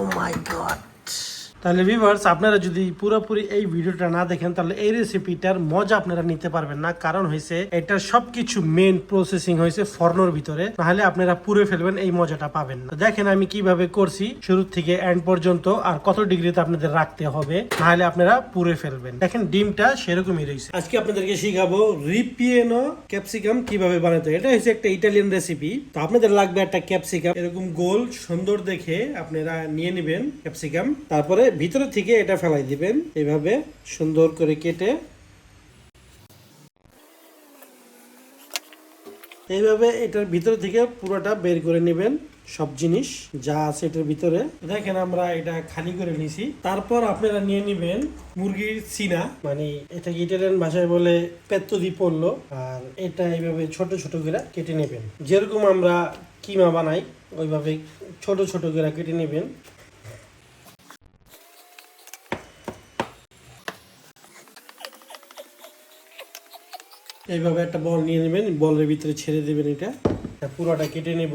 Oh my god. তাহলে viewers আপনারা যদি পুরোপুরি এই ভিডিওটা না দেখেন, তাহলে এই রেসিপিটার মজা আপনারা নিতে পারবেন না। কারণ হয়েছে এটা সবকিছু মেন প্রসেসিং হয়েছে ফর্নোর ভিতরে। নাহলে আপনারা পুরে ফেলবেন, এই মজাটা পাবেন না। দেখেন আমি কীভাবে করছি শুরু থেকে এন্ড পর্যন্ত, আর কত ডিগ্রিতে আপনাদের রাখতে হবে, নাহলে আপনারা পুরে ফেলবেন। দেখেন, ডিমটা সেরকমই রয়েছে। আজকে আপনাদেরকে শিখাবো রিপিয়েনো ক্যাপসিকাম কীভাবে বানাতে এটা হচ্ছে একটা ইটালিয়ান রেসিপি তো আপনাদের লাগবে একটা ক্যাপসিকাম এরকম গোল, সুন্দর দেখে আপনারা নিয়ে নেবেন ক্যাপসিকাম তারপরে ভিতরে থেকে এটা ফেলাই দিবেন। এইভাবে সুন্দর করে কেটে। এইভাবে এটার ভিতর থেকে পুরোটা বের করে নেবেন সব জিনিস যা আছে এটার ভিতরে। দেখেন আমরা এটা খালি করে নিছি। তারপর আপনারা নিয়ে নেবেন মুরগির সিনা মানে এটা ইটালিয়ান ভাষায় বলে পেত্ত দি পড়ল। আর এটা এইভাবে ছোট ছোট করে কেটে নেবেন। যেরকম আমরা কিমা বানাই, ওইভাবে ছোট ছোট করে কেটে নেবেন। এইভাবে একটা বল নিয়ে নেবেন বলের ভিতরে ছেড়ে দেবেন এটা। পুরোটা কেটে নেব।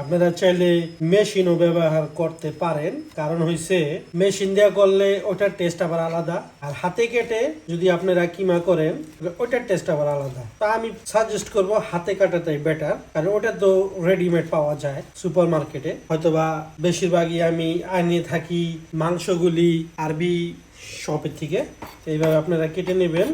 আপনারা চাইলে মেশিনও ব্যবহার করতে পারেন। কারণ হইছে, মেশিন দেওয়া করলে ওটার টেস্ট আবার আলাদা। আর হাতে কেটে যদি আপনারা কিমা করেন ওটার টেস্ট আবার আলাদা। তা আমি সাজেস্ট করব হাতে কাটাটাই বেটার কারণ ওটা তো রেডিমেড পাওয়া যায় সুপার মার্কেটে হয়তোবা বেশিরভাগই আমি আনিয়ে থাকি মাংসগুলি আরবি শপের থেকে। এইভাবে আপনারা কেটে নেবেন।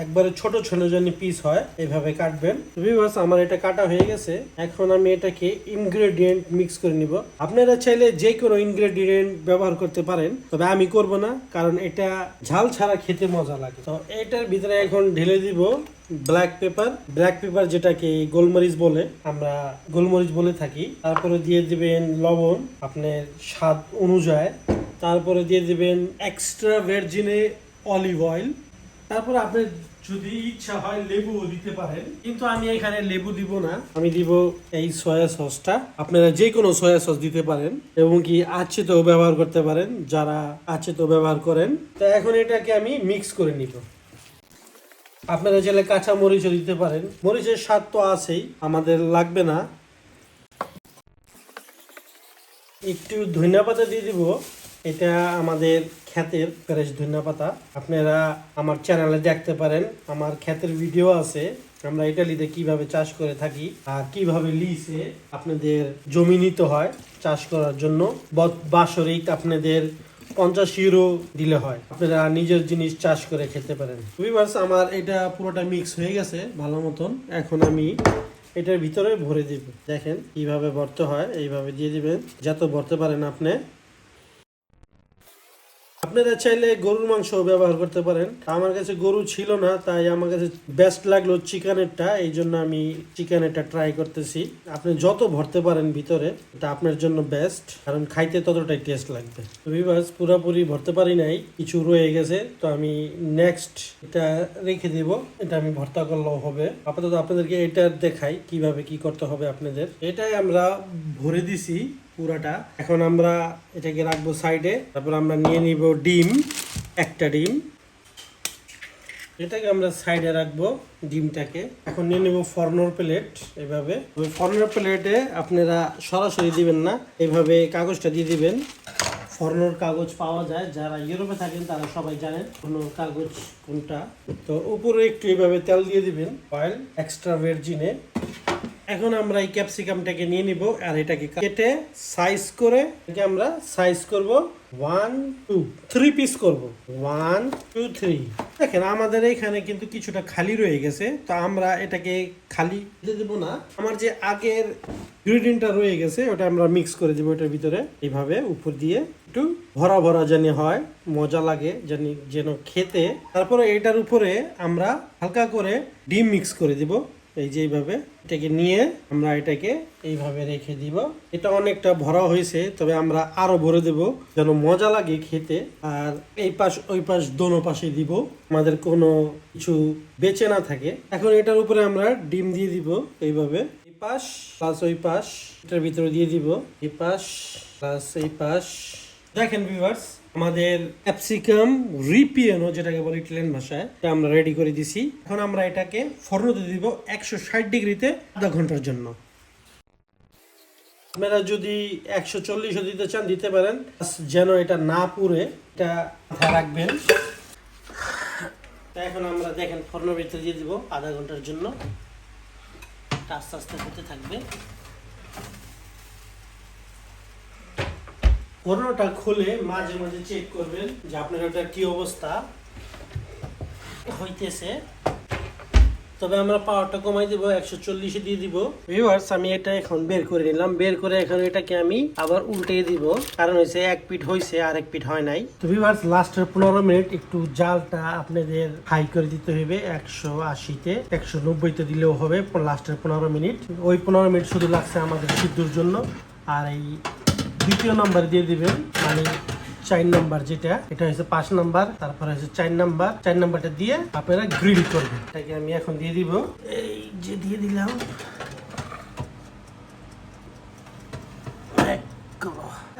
একবারে ছোট ছোট যেন পিস হয়, এভাবে কাটবেন। ভিউয়ার্স আমার এটা কাটা হয়ে গেছে। এখন আমি এটাকে ইনগ্রেডিয়েন্ট মিক্স করে নিব। আপনারা চাইলে যে কোনো ইনগ্রেডিয়েন্ট ব্যবহার করতে পারেন, তবে আমি করব না, কারণ এটা ঝাল ছাড়া খেতে মজা লাগে। তো এটার ভিতরে এখন ঢেলে দিব ব্ল্যাক পেপার ব্ল্যাক পেপার যেটাকে গোলমরিচ বলে, আমরা গোলমরিচ বলে থাকি। তারপরে দিয়ে দিবেন লবণ, আপনার স্বাদ অনুযায়ী। তারপরে দিয়ে দিবেন এক্সট্রা ভার্জিনে অলিভ অয়েল তারপর আপনার যদি ইচ্ছা হয় লেবুও দিতে পারেন। কিন্তু আমি এখানে লেবু দিব না। আমি দিব এই সয়া সসটা। আপনারা যে কোনো সয়া সস দিতে পারেন এবং কি আচ্ছেতেও ব্যবহার করতে পারেন যারা আচ্ছেতেও ব্যবহার করেন। তো এখন এটাকে আমি মিক্স করে নিব। আপনারা চাইলে কাঁচা মরিচও দিতে পারেন। মরিচের স্বাদ তো আছেই আমাদের লাগবে না। একটু ধনিয়া পাতা দিয়ে দিব। এটা আমাদের ক্ষেতের ফ্রেশ ধনিয়া পাতা। আপনারা আমার চ্যানেলে দেখতে পারেন, আমার ক্ষেতের ভিডিও আছে। আমরা ইটালিতে কীভাবে চাষ করে থাকি আর কীভাবে লিসে আপনাদের জমি নিতে হয় চাষ করার জন্য। বাৎসরিক আপনাদের পঞ্চাশ ইউরো দিলে হয়। আপনারা নিজের জিনিস চাষ করে খেতে পারেন। ভিউয়ার্স আমার এটা পুরোটা মিক্স হয়ে গেছে, ভালো মতন। এখন আমি এটার ভিতরে ভরে দিব। দেখেন কীভাবে ভরতে হয়, এইভাবে দিয়ে দিবেন। যত ভরতে পারেন আপনি আপনারা চাইলে গরুর মাংস ব্যবহার করতে পারেন। আমার কাছে গরু ছিল না, তাই আমার কাছে বেস্ট লাগল চিকেনেরটা, এই জন্য আমি চিকেনেরটা ট্রাই করতেছি। আপনি যত ভরতে পারেন ভিতরে, এটা আপনার জন্য বেস্ট কারণ খাইতে ততটাই টেস্ট লাগবে। তো বিবাস পুরোপুরি ভরতে পারি নাই, কিছু রয়ে গেছে, তো আমি নেক্সট এটা রেখে দিব, এটা আমি ভর্তা করলেও হবে। আপাতত আপনাদেরকে এটা দেখাই, কীভাবে কি করতে হবে আপনাদের। এটাই আমরা ভরে দিছি। পুরাটা। এখন আমরা এটাকে রাখব সাইডে তারপর আমরা নিয়ে নিব ডিম, একটা ডিম। এটাকে আমরা সাইডে রাখব ডিমটাকে। এখন নিয়ে নেব ফর্নর প্লেট এভাবে। ওই ফর্নোর প্লেটে আপনারা সরাসরি দিবেন না, এভাবে কাগজটা দিয়ে দিবেন। ফর্নর কাগজ পাওয়া যায়। যারা ইউরোপে থাকেন, তারা সবাই জানেন ফর্নোর কাগজ কোনটা। তো উপরে একটু এভাবে তেল দিয়ে দিবেন। অয়েল এক্সট্রা ভার্জিনে এখন আমরা এই ক্যাপসিকামটাকে নিয়ে নিব আর এটাকে কেটে সাইজ করে এটাকে আমরা সাইজ করব ওয়ান টু থ্রি পিস করব। ওয়ান টু থ্রি দেখেন আমাদের এখানে কিন্তু কিছুটা খালি রয়ে গেছে, তো আমরা এটাকে খালি দেবো না। আমার যে আগের ইনগ্রিডিয়েন্টটা রয়ে গেছে, ওটা আমরা মিক্স করে দেবো এটার ভিতরে। এইভাবে উপর দিয়ে একটু ভরা ভরা জানি হয়, মজা লাগে জানি যেন খেতে। তারপরে এটার উপরে আমরা হালকা করে ডিম মিক্স করে দিব। এই যে এইভাবে এটাকে নিয়ে আমরা এটাকে এইভাবে রেখে দিব। এটা অনেকটা ভরা হয়েছে, তবে আমরা আরও ভরে দেব, যেন মজা লাগে খেতে। আর এই পাশ, ওই পাশ দোনো পাশে দিব, আমাদের কোনো কিছু বেঁচে না থাকে। এখন এটার উপরে আমরা ডিম দিয়ে দিব এইভাবে। এই পাশ প্লাস ওই পাশ, এটার ভিতরে দিয়ে দিব। এই পাশ প্লাস এই পাশ। দেখেন ভিউয়ার্স আমাদের ক্যাপসিকাম রিপিয়ানো যেটাকে বলি ইটালিয়ান ভাষায় আমরা রেডি করে দিছি। এখন আমরা এটাকে ফর্নতে দিব একশো ষাট ডিগ্রিতে আধা ঘণ্টার জন্য। আপনারা যদি একশো চল্লিশও দিতে চান, দিতে পারেন। যেন এটা না পুড়ে, এটা রাখবেন। এখন আমরা দেখেন ফর্নের ভিতরে দিয়ে দিব আধা ঘণ্টার জন্য। আস্তে আস্তে হতে থাকবে। ফর্নটা খুলে মাঝে মাঝে চেক করবেন যে আপনার ওটার কি অবস্থা হইতেছে। তবে আমরা পাওয়ারটা কমাই দিব, একশো চল্লিশে দিয়ে দিব। ভিউয়ার্স আমি এটা এখন বের করে নিলাম। বের করে এখন এটাকে আমি আবার উল্টে দিব। কারণ হয়েছে এক পিঠ হয়েছে আর এক পিঠ হয় নাই। তো ভিউয়ার্স লাস্টের পনেরো মিনিট একটু জালটা আপনাদের হাই করে দিতে হবে একশো আশিতে, একশো নব্বইতে দিলেও হবে। লাস্টের পনেরো মিনিট। ওই পনেরো মিনিট শুধু লাগছে আমাদের সিদ্ধুর জন্য। আর এই দ্বিতীয় নাম্বার দিয়ে দিবেন মানে চার নাম্বার যেটা, এটা হচ্ছে পাঁচ নাম্বার, তারপরে হচ্ছে চার নাম্বার, চার নাম্বারটা দিয়ে আপনারা গ্রিল করবেন। এটাকে আমি এখন দিয়ে দিব। এই যে দিয়ে দিলাম।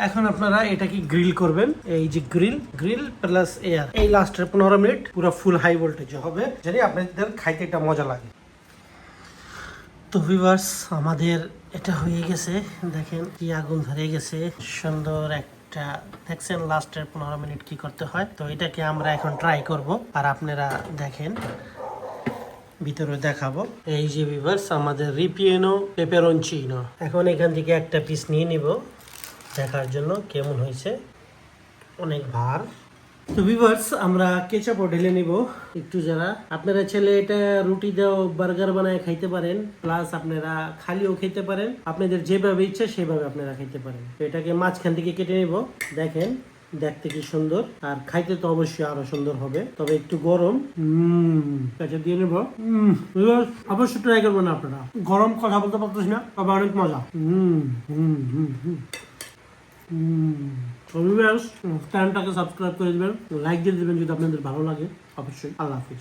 এখন আপনারা এটাকে গ্রিল করবেন, এই যে গ্রিল গ্রিল প্লাস এয়ার এই লাস্টের পনেরো মিনিট পুরো ফুল হাই ভোল্টেজ হবে। যদি আপনাদের খাইতে একটা মজা লাগে। তো ভিভার্স আমাদের এটা হয়ে গেছে, দেখেন কি আগুন ধরে গেছে। সুন্দর একটা, দেখছেন লাস্টের পনেরো মিনিট কি করতে হয়? তো এটাকে আমরা এখন ট্রাই করব, আর আপনারা দেখেন, ভিতরে দেখাবো। এই যে ভিভার্স আমাদের রিপিয়েনো পেপারঞ্চিনো এখন এখান থেকে একটা পিস নিয়ে নিব, দেখার জন্য কেমন হয়েছে। অনেক ভার। তো ভিভার্স আমরা কেচাপও ঢেলে নিব। একটু যারা, আপনারা ছেলে এটা রুটি দাও বার্গার বানায় খাইতে পারেন প্লাস আপনারা খালিও খেতে পারেন। আপনাদের যেভাবে ইচ্ছা সেভাবে আপনারা খাইতে পারেন। তো এটাকে মাঝখান থেকে কেটে নিব। দেখেন, দেখতে কি সুন্দর। আর খাইতে তো অবশ্যই আরও সুন্দর হবে। তবে একটু গরম। দিয়ে নেব। অবশ্যই ট্রাই করবেন আপনারা। গরম কথা বলতে পারতেছি না, তবে অনেক মজা। হম হম হম হম। চ্যানেলটাকে সাবস্ক্রাইব করে দেবেন লাইক দিয়ে দেবেন যদি আপনাদের ভালো লাগে, অবশ্যই। আল্লাহ হাফিজ।